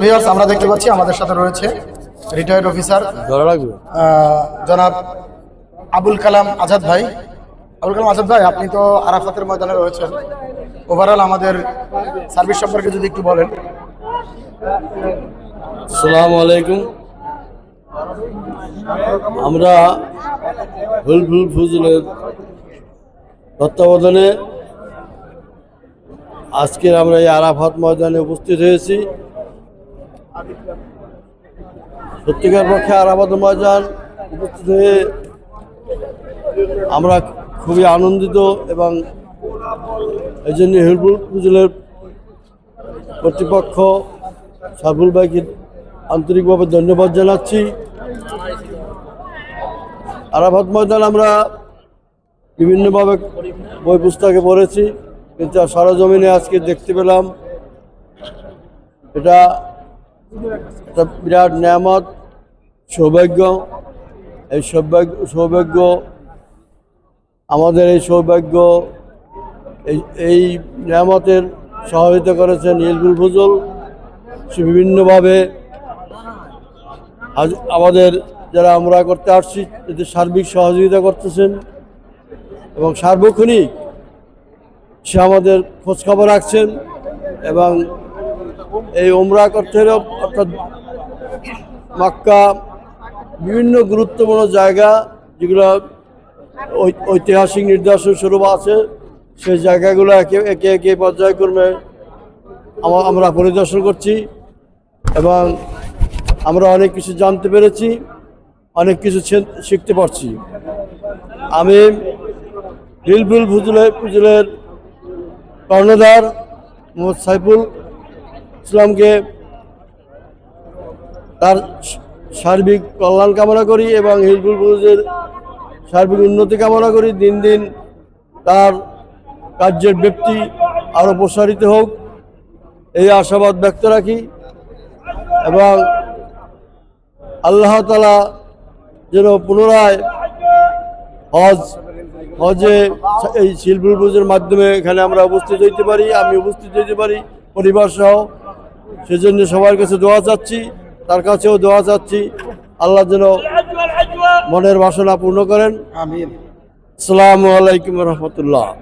Viewers আমরা দেখতে পাচ্ছি আমাদের সাথে রয়েছে রিটায়ার্ড অফিসার জনাব আবুল কালাম আজাদ ভাই। আবুল কালাম আজাদ ভাই আপনি তো আরাফাতের ময়দানে রয়েছেন। ওভারঅল আমাদের সার্ভিস সম্পর্কে যদি একটু বলেন। সালাম আলাইকুম। আমরা হুলফুল ফুজলের তত্ত্বাবধানে আজকের আমরা এই আরাফাত ময়দানে উপস্থিত হয়েছি। সত্যিকার পক্ষে আরাফাত ময়দান উপস্থিত হয়ে আমরা খুবই আনন্দিত এবং এই জন্য হিলফুল ফুজলের কর্তৃপক্ষ সাবুল ভাইকে আন্তরিকভাবে ধন্যবাদ জানাচ্ছি। আরাফাত ময়দান আমরা বিভিন্নভাবে বই পুস্তকে পড়েছি, কিন্তু সরজমিনে আজকে দেখতে পেলাম। এটা একটা বিরাট নিয়ামত, সৌভাগ্য। এই সৌভাগ্য সৌভাগ্য, আমাদের এই সৌভাগ্য, এই এই নিয়ামতের সহযোগিতা করেছেন ইলগুল ফজল। সে বিভিন্নভাবে আজ আমাদের যারা আমরা করতে আসছি, এদের সার্বিক সহযোগিতা করতেছেন এবং সার্বক্ষণিক সে আমাদের খোঁজখবর রাখছেন এবং এই ওমরা করতে অর্থাৎ মাক্কা, বিভিন্ন গুরুত্বপূর্ণ জায়গা যেগুলো ঐতিহাসিক নিদর্শন স্বরূপ আছে, সেই জায়গাগুলো একে একে একে পর্যায়ক্রমে আমরা পরিদর্শন করছি এবং আমরা অনেক কিছু জানতে পেরেছি, অনেক কিছু শিখতে পারছি। আমি হিলবুল ফুজুলের ফুজুলের কর্ণধার মোহাম্মদ সাইফুল ইসলামকে তার সার্বিক কল্যাণ কামনা করি এবং হিলবুল ফুজুলের সার্বিক উন্নতি কামনা করি। দিন দিন তার কার্যের ব্যক্তি আরও প্রসারিত হোক, এই আশাবাদ ব্যক্ত রাখি এবং আল্লাহ তালা যেন পুনরায় হজ, হজে এই শিল্পুর পুজোর মাধ্যমে এখানে আমরা উপস্থিত হইতে পারি, আমি উপস্থিত হইতে পারি পরিবার সহ সেজন্য সবার কাছে দোয়া চাচ্ছি। তার কাছেও দোয়া চাচ্ছি। আল্লাহ যেন মনের বাসনা পূর্ণ করেন। আমি আসসালামু আলাইকুম রহমতুল্লাহ।